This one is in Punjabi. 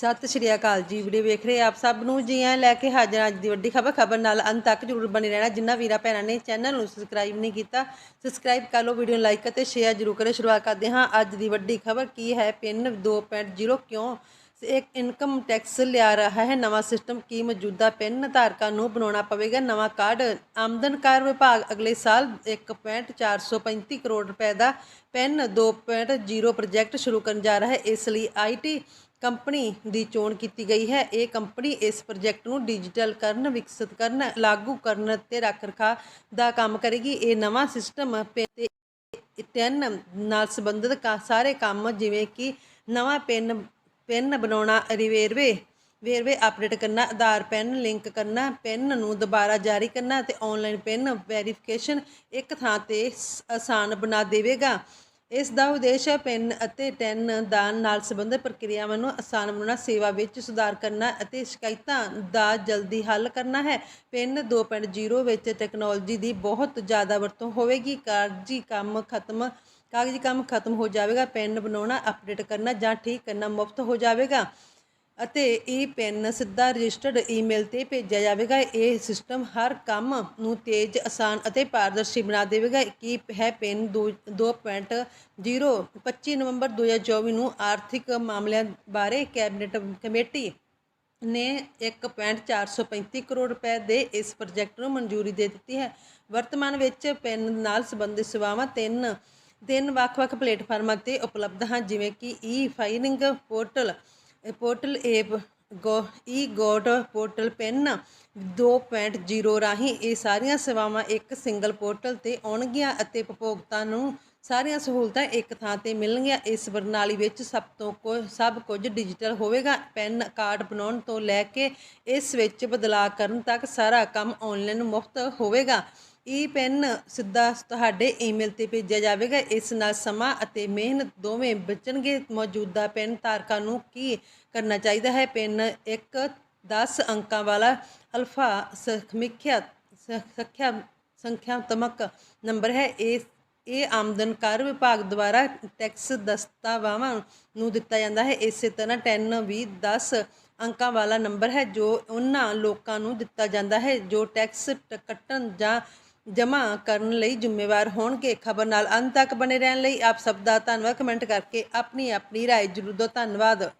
ਸਤਿ ਸ਼੍ਰੀ ਅਕਾਲ ਜੀ, ਵੀਡੀਓ ਵੇਖ ਰਹੇ ਆਪ ਸਭ ਨੂੰ ਜੀ ਆਇਆਂ ਲੈ ਕੇ ਹਾਜ਼ਰ ਅੱਜ ਦੀ ਵੱਡੀ ਖਬਰ ਖਬਰ ਨਾਲ ਅੰਤ ਤੱਕ ਜਰੂਰ ਬਣੇ ਰਹਿਣਾ। ਜਿੰਨਾ ਵੀਰਾਂ ਭੈਣਾਂ ਨੇ ਚੈਨਲ ਨੂੰ ਸਬਸਕ੍ਰਾਈਬ ਨਹੀਂ ਕੀਤਾ ਸਬਸਕ੍ਰਾਈਬ ਕਰ ਲਓ, ਵੀਡੀਓ ਨੂੰ ਲਾਈਕ ਅਤੇ ਸ਼ੇਅਰ ਜਰੂਰ ਕਰੇ ਸ਼ੁਰੂਆਤ ਕਰਦੇ ਹਾਂ ਅੱਜ ਦੀ ਵੱਡੀ ਖਬਰ, ਕੀ ਹੈ, ਪਿੰਨ 2.0 ਕਿਉਂ ਇੱਕ ਇਨਕਮ ਟੈਕਸ ਲਿਆ ਰਿਹਾ ਹੈ? ਨਵਾਂ ਸਿਸਟਮ ਕੀ ਮੌਜੂਦਾ ਪੈਨ ਧਾਰਕਾਂ ਨੂੰ ਬਣਾਉਣਾ ਪਵੇਗਾ? ਨਵਾਂ ਕਾਰਡ, ਆਮਦਨ ਕਰ ਵਿਭਾਗ ਅਗਲੇ ਸਾਲ 1.435 ਕਰੋੜ ਰੁਪਏ ਦਾ ਪੈਨ 2.0 ਪ੍ਰੋਜੈਕਟ ਸ਼ੁਰੂ ਕਰਨ ਜਾ ਰਿਹਾ ਹੈ। ਇਸ ਲਈ ਆਈਟੀ ਕੰਪਨੀ ਦੀ ਚੋਣ ਕੀਤੀ ਗਈ ਹੈ। ਇਹ ਕੰਪਨੀ ਇਸ ਪ੍ਰੋਜੈਕਟ ਨੂੰ ਡਿਜੀਟਲ ਕਰਨ, ਵਿਕਸਿਤ ਕਰਨ, ਲਾਗੂ ਕਰਨ ਤੇ ਰੱਖ ਰਖਾਅ ਦਾ ਕੰਮ ਕਰੇਗੀ। ਇਹ ਨਵਾਂ ਸਿਸਟਮ ਤੇ ਤਿੰਨ ਨਾਲ ਸੰਬੰਧਿਤ ਕਾ- ਸਾਰੇ ਕੰਮ ਜਿਵੇਂ ਕਿ ਨਵਾਂ ਪਿੰਨ ਪਿੰਨ ਬਣਾਉਣਾ, ਰਿਵੇਰਵੇ, ਵੇਰਵੇ ਅਪਡੇਟ ਕਰਨਾ, ਆਧਾਰ ਪੈਨ ਲਿੰਕ ਕਰਨਾ, ਪੈਨ ਨੂੰ ਦੁਬਾਰਾ ਜਾਰੀ ਕਰਨਾ ਤੇ ਆਨਲਾਈਨ ਪੈਨ ਵੈਰੀਫਿਕੇਸ਼ਨ ਇੱਕ ਥਾਂ ਤੇ ਸ- ਆਸਾਨ ਬਣਾ ਦੇਵੇਗਾ। ਇਸ ਦਾ ਉਦੇਸ਼ ਹੈ ਪੈਨ ਅਤੇ ਟੈਨ ਦਾਨ ਨਾਲ ਸੰਬੰਧਿਤ ਪ੍ਰਕਿਰਿਆਵਾਂ ਨੂੰ ਆਸਾਨ ਬਣਾਉਣਾ, ਸੇਵਾ ਵਿੱਚ ਸੁਧਾਰ ਕਰਨਾ ਅਤੇ ਸ਼ਿਕਾਇਤਾਂ ਦਾ ਜਲਦੀ ਹੱਲ ਕਰਨਾ ਹੈ। ਪੈਨ 2.0 ਵਿੱਚ ਟੈਕਨੋਲੋਜੀ ਦੀ ਬਹੁਤ ਜ਼ਿਆਦਾ ਵਰਤੋਂ ਹੋਵੇਗੀ। ਕਾਰਜੀ ਕੰਮ ਖਤਮ, ਕਾਗਜ਼ੀ ਕੰਮ ਖਤਮ ਹੋ ਜਾਵੇਗਾ। ਪੈਨ ਬਣਾਉਣਾ, ਅਪਡੇਟ ਕਰਨਾ ਜਾਂ ਠੀਕ ਕਰਨਾ ਮੁਫਤ ਹੋ ਜਾਵੇਗਾ। ਅਤੇ ਇਹ ਪੈਨ ਸਿੱਧਾ ਰਜਿਸਟਰਡ ਈਮੇਲ ਤੇ ਭੇਜਿਆ ਜਾਵੇਗਾ। ਇਹ ਸਿਸਟਮ ਹਰ ਕੰਮ ਨੂੰ ਤੇਜ਼, ਆਸਾਨ ਅਤੇ ਪਾਰਦਰਸ਼ੀ ਬਣਾ ਦੇਵੇਗਾ। ਕੀ ਹੈ ਪੈਨ 2.0 25 ਨਵੰਬਰ 2024 ਨੂੰ ਆਰਥਿਕ ਮਾਮਲਿਆਂ ਬਾਰੇ ਕੈਬਨਿਟ ਕਮੇਟੀ ਨੇ 1.435 ਕਰੋੜ ਰੁਪਏ ਦੇ ਇਸ ਪ੍ਰੋਜੈਕਟ ਨੂੰ ਮਨਜ਼ੂਰੀ ਦੇ ਦਿੱਤੀ ਹੈ। ਵਰਤਮਾਨ ਵਿੱਚ ਪੈਨ ਨਾਲ ਸੰਬੰਧਿਤ ਸੇਵਾਵਾਂ ਤਿੰਨ ਤਿੰਨ ਵੱਖ-ਵੱਖ ਪਲੇਟਫਾਰਮਾਂ ਤੇ ਉਪਲਬਧ ਹਨ, ਜਿਵੇਂ ਕਿ ਈ ਫਾਈਲਿੰਗ ਪੋਰਟਲ ਇਹ ਪੋਰਟਲ ਏਪ ਗੋ ਈ ਗੋਟ ਪੋਰਟਲ ਪੈਨ 2.0 ਰਾਹੀਂ ਇਹ ਸਾਰੀਆਂ ਸੇਵਾਵਾਂ ਇੱਕ ਸਿੰਗਲ ਪੋਰਟਲ ਤੇ ਆਉਣਗੀਆਂ ਅਤੇ ਉਪਭੋਗਤਾ ਨੂੰ ਸਾਰੀਆਂ ਸਹੂਲਤਾਂ ਇੱਕ ਥਾਂ ਤੇ ਮਿਲਣਗੀਆਂ। ਇਸ ਪ੍ਰਣਾਲੀ ਵਿੱਚ ਸਭ ਤੋਂ ਕੁ, ਸਭ ਕੁਝ ਡਿਜੀਟਲ ਹੋਵੇਗਾ। ਪੈਨ ਕਾਰਡ ਬਣਾਉਣ ਤੋਂ ਲੈ ਕੇ ਇਸ ਵਿੱਚ ਬਦਲਾਅ ਕਰਨ ਤੱਕ ਸਾਰਾ ਕੰਮ ਆਨਲਾਈਨ ਮੁਫਤ ਹੋਵੇਗਾ। ਈ ਪੈਨ ਸਿੱਧਾ ਤੁਹਾਡੇ ਈਮੇਲ ਤੇ ਭੇਜਿਆ ਜਾਵੇਗਾ। ਇਸ ਨਾਲ ਸਮਾਂ ਅਤੇ ਮਿਹਨਤ ਦੋਵੇਂ ਬਚਣਗੇ। ਮੌਜੂਦਾ ਪੈਨ ਧਾਰਕਾਂ ਨੂੰ ਕੀ ਕਰਨਾ ਚਾਹੀਦਾ ਹੈ? ਪੈਨ ਇੱਕ 10 ਅੰਕਾਂ ਵਾਲਾ ਅਲਫਾ ਸਮੀਖਿਆ ਸੰਖਿਆ, ਸੰਖਿਆਤਮਕ ਨੰਬਰ ਹੈ। ਇਹ ਇਹ ਆਮਦਨ ਕਰ ਵਿਭਾਗ ਦੁਆਰਾ ਟੈਕਸ ਦਸਤਾਵਾਵਾਂ ਨੂੰ ਦਿੱਤਾ ਜਾਂਦਾ ਹੈ। ਇਸੇ ਤਰ੍ਹਾਂ 10 ਵੀ 10 ਅੰਕਾਂ ਵਾਲਾ ਨੰਬਰ ਹੈ, ਜੋ ਉਹਨਾਂ ਲੋਕਾਂ ਨੂੰ ਦਿੱਤਾ ਜਾਂਦਾ ਹੈ, ਜੋ ਟੈਕਸ ਟ- ਕੱਟਣ ਜਾਂ ਜਮ੍ਹਾਂ ਕਰਨ ਲਈ ਜ਼ਿੰਮੇਵਾਰ ਹੋਣਗੇ। ਖਬਰ ਨਾਲ ਅੰਤ ਤੱਕ ਬਣੇ ਰਹਿਣ ਲਈ ਆਪ ਸਭ ਦਾ ਧੰਨਵਾਦ। ਕਮੈਂਟ ਕਰਕੇ ਆਪਣੀ ਆਪਣੀ ਰਾਏ ਜ਼ਰੂਰ ਦਿਓ। ਧੰਨਵਾਦ।